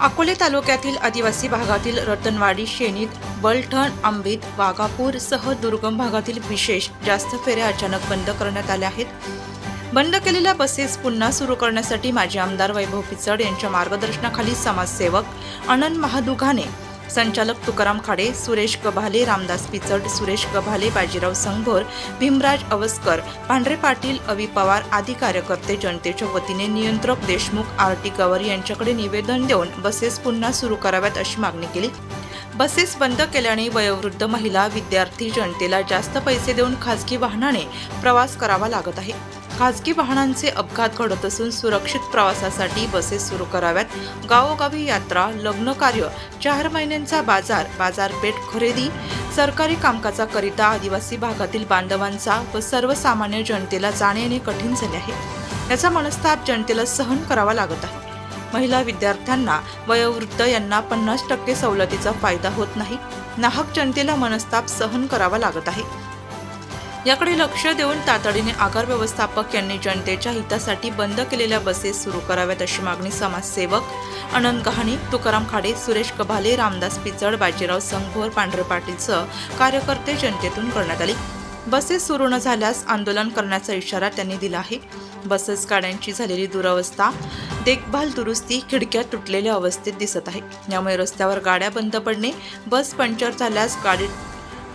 अकोले तालुक्यातील आदिवासी भागातील रतनवाडी शेणीत बलठण आंबीत वाघापूर सह दुर्गम भागातील विशेष जास्त फेऱ्या अचानक बंद करण्यात आल्या आहेत. बंद केलेल्या बसेस पुन्हा सुरू करण्यासाठी माजी आमदार वैभव पिचड यांच्या मार्गदर्शनाखाली समाजसेवक आनंद महादुघाने संचालक तुकाराम खाडे सुरेश गभाले रामदास पिचड सुरेश गभाले बाजीराव संघोर भीमराज अवस्कर पांढरे पाटील अवी पवार आदी कार्यकर्ते जनतेच्या वतीने नियंत्रक देशमुख आर टी गवर यांच्याकडे निवेदन देऊन बसेस पुन्हा सुरू कराव्यात अशी मागणी केली. बसेस बंद केल्याने वयोवृद्ध महिला विद्यार्थी जनतेला जास्त पैसे देऊन खासगी वाहनाने प्रवास करावा लागत आहे. खाजगी वाहनांचे अपघात घडत असून सुरक्षित प्रवासासाठी बसेस सुरू कराव्यात. गावोगावी यात्रा लग्न कार्य चार महिन्यांचा बाजार बाजारपेठ खरेदी सरकारी कामकाजाकरिता आदिवासी भागातील बांधवांचा व सर्वसामान्य जनतेला जाणे येणे कठीण झाले आहे. याचा मनस्ताप जनतेला सहन करावा लागत आहे. महिला विद्यार्थ्यांना वयोवृद्ध यांना पन्नास टक्के सवलतीचा फायदा होत नाही. नाहक जनतेला मनस्ताप सहन करावा लागत आहे. याकडे लक्ष देऊन तातडीने आगार व्यवस्थापक यांनी जनतेच्या हितासाठी बंद केलेल्या बसेस सुरू कराव्यात अशी मागणी समाजसेवक अनंत गहाणी तुकाराम खाडे सुरेश कभाले रामदास पिचड बाजीराव संघोर पांढरे पाटीलसह कार्यकर्ते जनतेतून करण्यात आली. बसेस सुरू न झाल्यास आंदोलन करण्याचा इशारा त्यांनी दिला आहे. बसेस गाड्यांची झालेली दुरावस्था देखभाल दुरुस्ती खिडक्या तुटलेल्या अवस्थेत दिसत आहे. यामुळे रस्त्यावर गाड्या बंद पडणे बस पंक्चर झाल्यास गाडी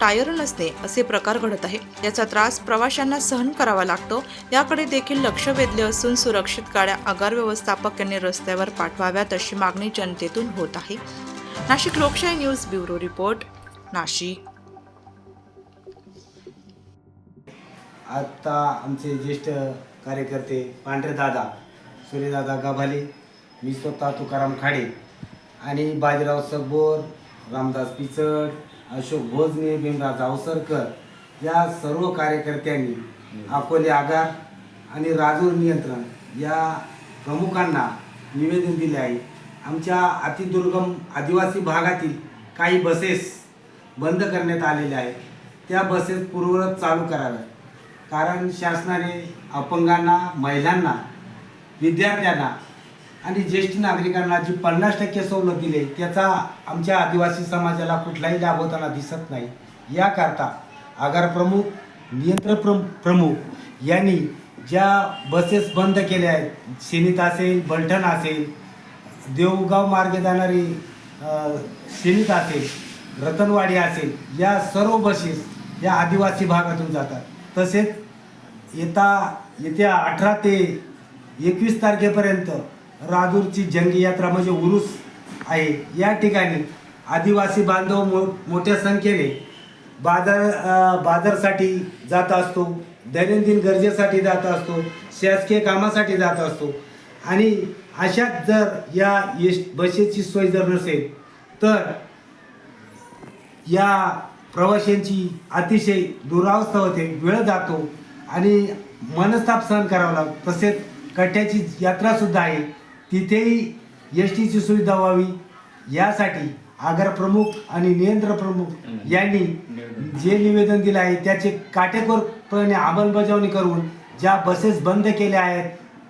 टायर नसणे असे प्रकार घडत आहे. याचा त्रास प्रवाशांना सहन करावा लागतो. याकडे देखील लक्ष वेधले असून सुरक्षित गाड्या आगार व्यवस्थापक यांनी रस्त्यावर पाठवाव्यात अशी मागणी जनतेतून होत आहे. नाशिक लोकशाही न्यूज ब्युरो रिपोर्ट नाशिक. आता आमचे ज्येष्ठ कार्यकर्ते पांढरे दादा सूर्यदादा गाभाले मी स्वतः तुकाराम खाडे आणि बाजीराव सगबोर रामदास पिचड अशोक भोजने भीमराज अवसरकर या सर्व कार्यकर्त्यांनी अकोले आगार आणि राजूर नियंत्रण या प्रमुखांना निवेदन दिले आहे. आमच्या अतिदुर्गम आदिवासी भागातील काही बसेस बंद करण्यात आलेल्या आहेत. त्या बसेस पूर्ववत चालू कराव्यात. कारण शासनाने अपंगांना महिलांना विद्यार्थ्यांना आणि ज्येष्ठ नागरिकांना जी पन्नास टक्के सवलत दिली त्याचा आमच्या आदिवासी समाजाला कुठलाही लाभ होताना दिसत नाही. याकरता आगार प्रमुख नियंत्रण प्रम प्रमुख यांनी ज्या बसेस बंद केल्या आहेत शेनीत असेल बलठण असेल देवगाव मार्गे जाणारी अ, शेनीत असेल रतनवाडी असेल या सर्व बसेस या आदिवासी भागातून जातात. तसेच येता येत्या अठरा ते एकवीस तारखेपर्यंत राजूरची जंगी यात्रा म्हणजे उरूस आहे. या ठिकाणी आदिवासी बांधव मो मोठ्या संख्येने बाजार बाजारसाठी जात असतो. दैनंदिन गरजेसाठी जात असतो. शासकीय कामासाठी जात असतो. आणि अशात जर या एस बसेसची सोय जर नसेल तर या प्रवाशांची अतिशय दुरावस्था होते. वेळ जातो आणि मनस्ताप सहन करावा लागतो. तसेच कट्ट्याची यात्रासुद्धा आहे. तिथेही एस टीची सुविधा व्हावी. यासाठी आगार प्रमुख आणि नियंत्रण प्रमुख यांनी जे निवेदन दिलं आहे त्याचे काटेकोरपणे अंमलबजावणी करून ज्या बसेस बंद केल्या आहेत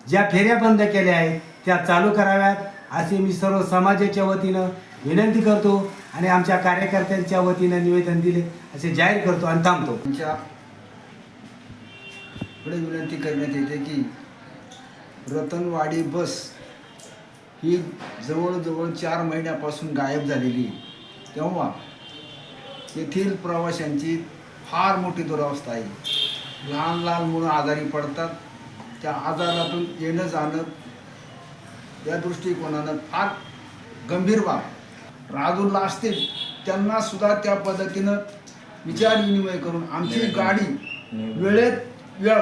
ज्या फेऱ्या बंद केल्या आहेत त्या चालू कराव्यात असे मी सर्व समाजाच्या वतीनं विनंती करतो आणि आमच्या कार्यकर्त्यांच्या वतीनं निवेदन दिले असे जाहीर करतो आणि थांबतो. आमच्या कडे विनंती करण्यात येते की रतनवाडी बस ही जवळजवळ चार महिन्यापासून गायब झालेली. तेव्हा येथील प्रवाशांची फार मोठी दुरावस्था आहे. लहान लहान मुलं आजारी पडतात. त्या आजारातून येणं जाणं या दृष्टिकोनानं फार गंभीर बाब राजूरला असतील त्यांना सुद्धा त्या पद्धतीनं विचार विनिमय करून आमची गाडी वेळेत वेळ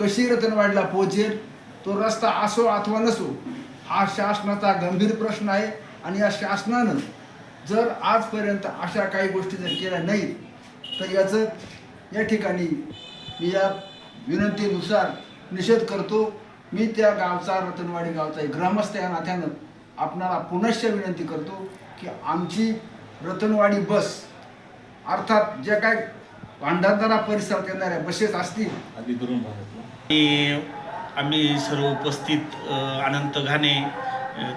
कशी रतनवाडीला पोहोचेल? तो रस्ता असो अथवा नसो हा शासनाचा गंभीर प्रश्न आहे आणि या शासनानं जर आजपर्यंत अशा काही गोष्टी जर केल्या नाहीत तर याचं या ठिकाणी मी या विनंतीनुसार निषेध करतो. मी त्या गावचा रतनवाडी गावचा एक ग्रामस्थ या नात्यानं आपणाला पुनश्च विनंती करतो की आमची रतनवाडी बस अर्थात जे काय भांडारदारा परिसरात येणाऱ्या बसेस असतील आम्ही सर्व उपस्थित अनंत घाणे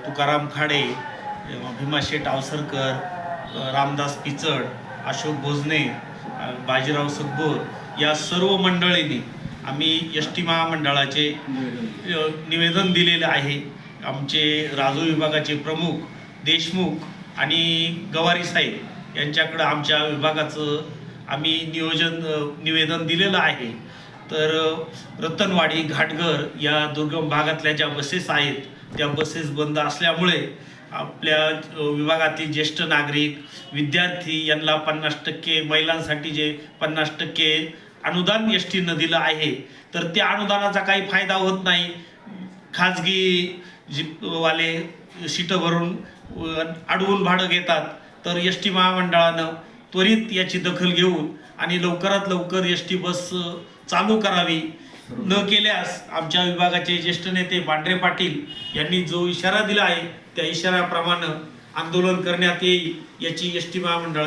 तुकाराम खाडे भीमाशेठ आवसरकर रामदास पिचड अशोक भोजने बाजीराव सगबोर या सर्व मंडळींनी आम्ही एस टी महामंडळाचे निवेदन दिलेलं आहे. आमचे राजू विभागाचे प्रमुख देशमुख आणि गवारी साहेब यांच्याकडं आमच्या विभागाचं आम्ही नियोजन निवेदन दिलेलं आहे. तर रतनवाडी घाटघर या दुर्गम भागातल्या ज्या बसेस आहेत त्या बसेस बंद असल्यामुळे आपल्या विभागातील ज्येष्ठ नागरिक विद्यार्थी यांना पन्नास टक्के महिलांसाठी जे पन्नास टक्के अनुदान एस टीनं दिलं आहे तर त्या अनुदानाचा काही फायदा होत नाही. खाजगी जीपवाले सीटं भरून अडवून भाडं घेतात. तर एस टी महामंडळानं त्वरित याची दखल घेऊन आणि लवकरात लवकर एस टी बस चालू करावी. न केल्यास आमच्या विभागाचे ज्येष्ठ नेते पांढरे पाटील यांनी जो इशारा दिला आहे त्या इशाऱ्याप्रमाणे आंदोलन करण्यात येईल याची एस टी महामंडळ